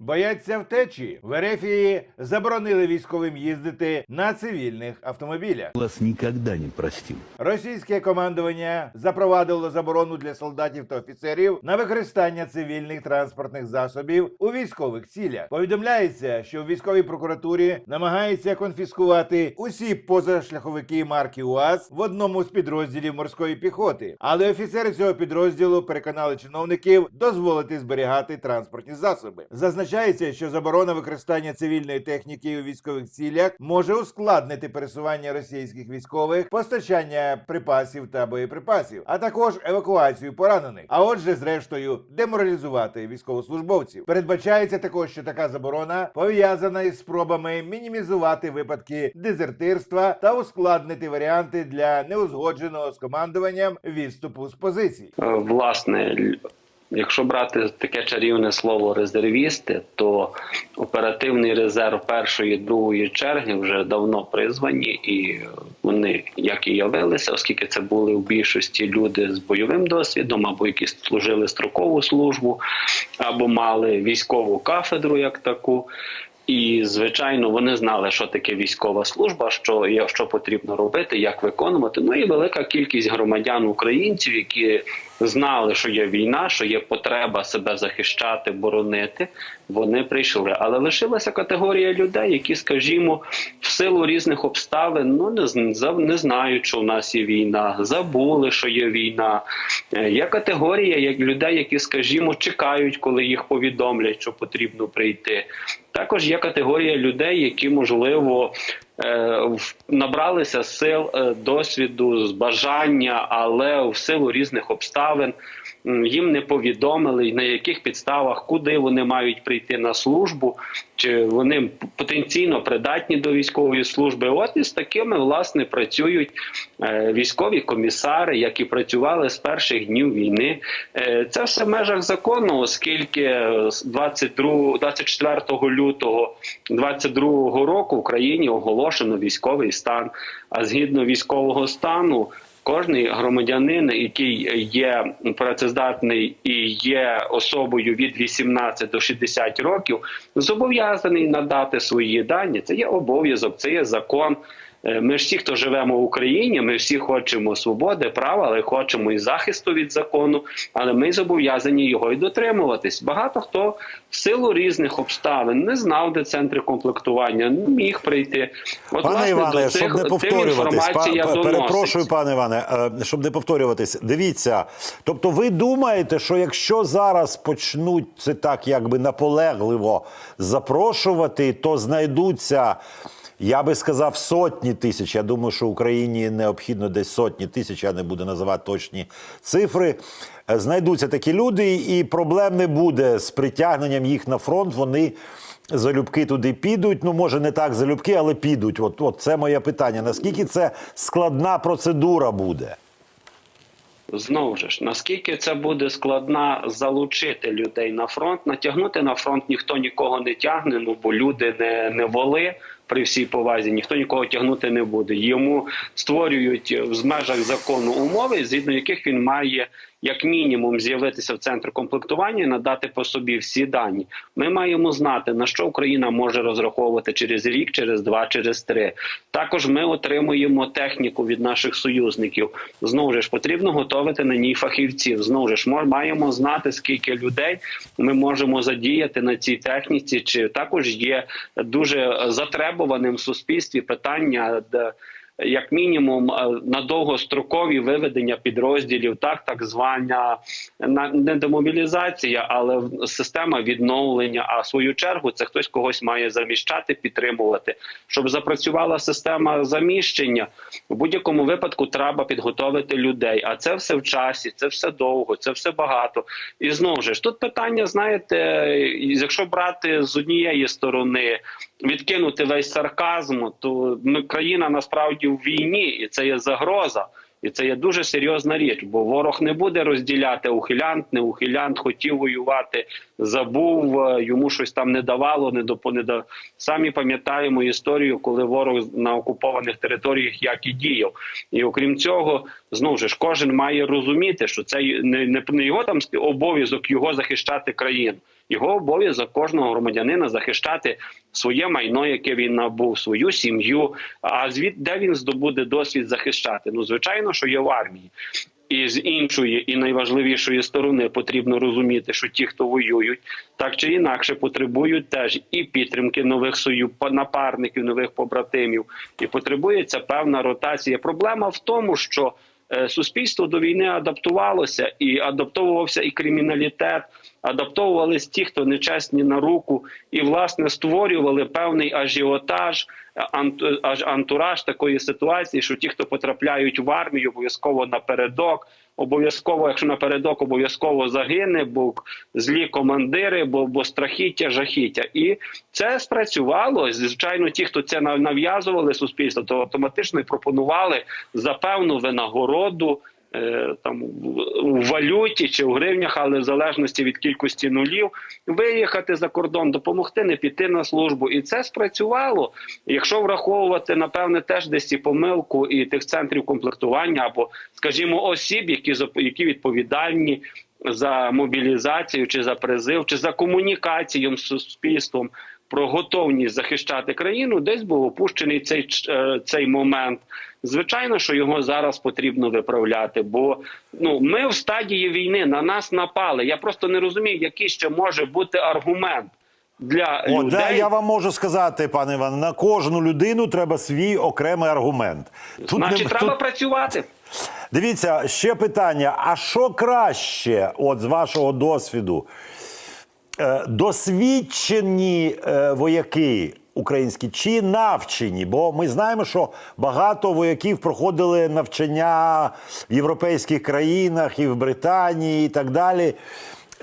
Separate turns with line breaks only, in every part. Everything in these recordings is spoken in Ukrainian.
Бояться втечі. В Ерефії заборонили військовим їздити на цивільних автомобілях.
вас никогда не простим.
Російське командування запровадило заборону для солдатів та офіцерів на використання цивільних транспортних засобів у військових цілях. Повідомляється, що в військовій прокуратурі намагаються конфіскувати усі позашляховики марки УАЗ в одному з підрозділів морської піхоти. Але офіцери цього підрозділу переконали чиновників дозволити зберігати транспортні засоби. Зазначається, що заборона використання цивільної техніки у військових цілях може ускладнити пересування російських військових, постачання припасів та боєприпасів, а також евакуацію поранених. А отже, зрештою, деморалізувати військовослужбовців. Передбачається також, що така заборона пов'язана із спробами мінімізувати випадки дезертирства та ускладнити варіанти для неузгодженого з командуванням відступу з позицій.
Е, Власне, якщо брати таке чарівне слово резервісти, то оперативний резерв першої другої черги вже давно призвані, і вони як і явилися, оскільки це були в більшості люди з бойовим досвідом, або які служили строкову службу, або мали військову кафедру як таку. І звичайно, вони знали, що таке військова служба, що що потрібно робити, як виконувати. Ну і велика кількість громадян українців, які знали, що є війна, що є потреба себе захищати, боронити. Вони прийшли. Але лишилася категорія людей, які, скажімо, в силу різних обставин ну не не знають, що в нас є війна, забули, що є війна. Е, Є категорія як людей, які, скажімо, чекають, коли їх повідомлять, що потрібно прийти. Також є категорія людей, які можливо набралися сил, е, досвіду, з бажання, але в силу різних обставин їм не повідомили на яких підставах, куди вони мають прийти на службу, чи вони потенційно придатні до військової служби. От і з такими власне працюють е, військові комісари, які працювали з перших днів війни. Е, Це все в межах закону, оскільки е, з 22, 24 лютого 22 року в Україні оголошено військовий стан. А згідно військового стану. Кожний громадянин, який є працездатний і є особою від 18 до 60 років, зобов'язаний надати свої дані. Це є обов'язок, це є закон. Е, Ми ж всі, хто живемо в Україні, ми всі хочемо свободи, права, але хочемо і захисту від закону. Але ми зобов'язані його і дотримуватись. Багато хто в силу різних обставин не знав, де центри комплектування, не міг прийти. От,
Пане
власне,
Іване,
до
щоб не повторюватись, па- перепрошую, пане Іване, е, щоб не повторюватись. Дивіться, тобто, ви думаєте, що якщо зараз почнуть це так, якби наполегливо запрошувати, то знайдуться. Я би сказав сотні тисяч. Я думаю, що Україні необхідно десь сотні тисяч. Я не буду називати точні цифри. Е, Знайдуться такі люди, і проблем не буде з притягненням їх на фронт. Вони залюбки туди підуть. Ну, може, не так залюбки, але підуть. От, от це моє питання. Наскільки це складна процедура буде?
Знову ж, наскільки це буде складно залучити людей на фронт, натягнути на фронт ніхто нікого не тягне, ну бо люди не, не воли при всій повазі, ніхто нікого тягнути не буде. Йому створюють в межах закону умови, згідно яких він має як мінімум з'явитися в центр комплектування і надати по собі всі дані. Ми маємо знати на що Україна може розраховувати через рік, через два, через три. Також ми отримуємо техніку від наших союзників. Знову ж потрібно готувати на ній фахівців. Знову ж мо- маємо знати скільки людей ми можемо задіяти на цій техніці. Чи також є дуже затребуваним в суспільстві питання, як мінімум е, на довгострокові виведення підрозділів, так так звана на- не демобілізація, але система відновлення. А в свою чергу це хтось когось має заміщати, підтримувати, щоб запрацювала система заміщення. В будь-якому випадку треба підготовити людей. А це все в часі, це все довго, це все багато. І знову ж тут питання, знаєте, якщо брати з однієї сторони відкинути весь сарказм, то ми країна насправді в війні, і це є загроза. І це є дуже серйозна річ, бо ворог не буде розділяти ухилянт, не ухилянт, хотів воювати, забув, е, йому щось там не давало, не допо не да- Самі пам'ятаємо історію, коли ворог на окупованих територіях як і діяв. І окрім цього, знову ж кожен має розуміти, що це не, не його там обов'язок його захищати країну. Його обов'язок кожного громадянина захищати своє майно, яке він набув, свою сім'ю. А звід де він здобуде досвід захищати? Ну звичайно, що є в армії. І з іншої і найважливішої сторони потрібно розуміти, що ті, хто воюють, так чи інакше потребують теж і підтримки нових свою напарників, нових побратимів, і потребується певна ротація. Проблема в тому, що суспільство до війни адаптувалося і адаптовувався і криміналітет, адаптовувались ті, хто нечесні на руку, і власне створювали певний ажіотаж, аж антураж такої ситуації, що ті, хто потрапляють в армію, обов'язково напередок. Обов'язково, якщо напередок, обов'язково загине, бо злі командири, бо, бо страхіття, жахіття. І це спрацювало. Звичайно, ті, хто це нав'язували суспільству, то автоматично й пропонували за певну винагороду. Е, Там в- валюті чи в гривнях, але в залежності від кількості нулів, виїхати за кордон, допомогти не піти на службу, і це спрацювало. Якщо враховувати напевне теж десь і помилку і тих центрів комплектування, або скажімо, осіб, які які відповідальні за мобілізацію, чи за призив, чи за комунікацією з суспільством про готовність захищати країну, десь був опущений цей е, цей момент. Звичайно, що його зараз потрібно виправляти, бо ну ми в стадії війни на нас напали. Я просто не розумію, який ще може бути аргумент для
От,
людей.
да, я вам можу сказати, пане Іван, на кожну людину треба свій окремий аргумент. Тут
Значить,
не-
треба
тут-
працювати.
Дивіться, ще питання: а що краще, от з вашого досвіду? Е, Досвідчені е, вояки українські чи навчені? Бо ми знаємо, що багато вояків проходили навчання в європейських країнах і в Британії, і так далі.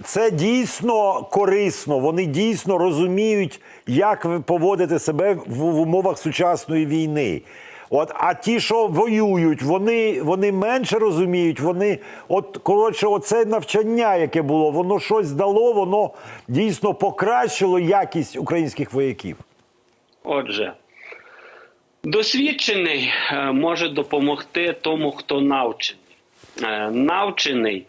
Це дійсно корисно. Вони дійсно розуміють, як ви поводите себе в умовах сучасної війни. От, а ті, що воюють, вони, вони менше розуміють. Вони, от коротше, оце навчання, яке було, воно щось дало, воно дійсно покращило якість українських вояків.
Отже, досвідчений е, може допомогти тому, хто навчений. Е, Навчений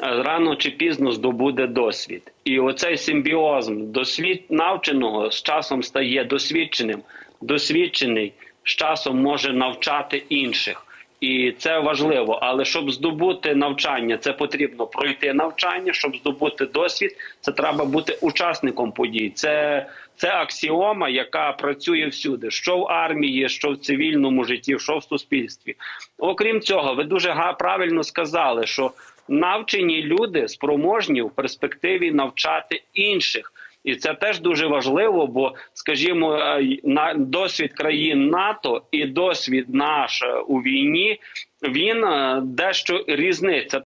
е, рано чи пізно здобуде досвід. І оцей симбіоз досвід навченого з часом стає досвідченим. Досвідчений з часом може навчати інших. І це важливо. Але щоб здобути навчання, це потрібно пройти навчання. Щоб здобути досвід, це треба бути учасником подій. Це, це аксіома, яка працює всюди, що в армії, що в цивільному житті, що в суспільстві. Окрім цього, ви дуже правильно сказали, що навчені люди спроможні в перспективі навчати інших. І це теж дуже важливо, бо, скажімо, е, на досвід країн НАТО і досвід наш е, у війні він е, дещо різниця.